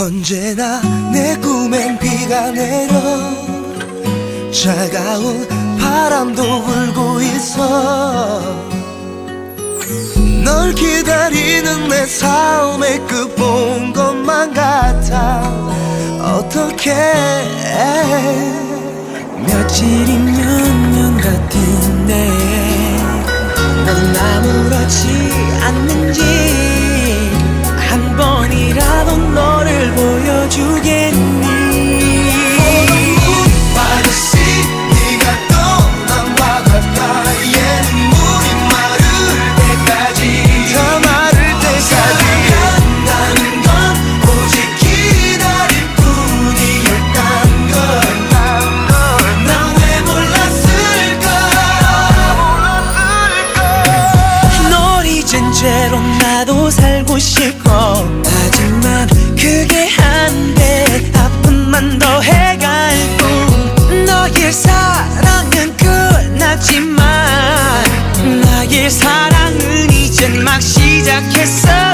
언제나 내 꿈엔 비가 내려 차가운 바람도 불고 있어. 널 기다리는 내 삶의 끝본 것만 같아. 어떻게? 며칠이면 사랑은 끝났지만 나의 사랑은 이젠 막 시작했어.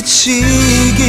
그치기.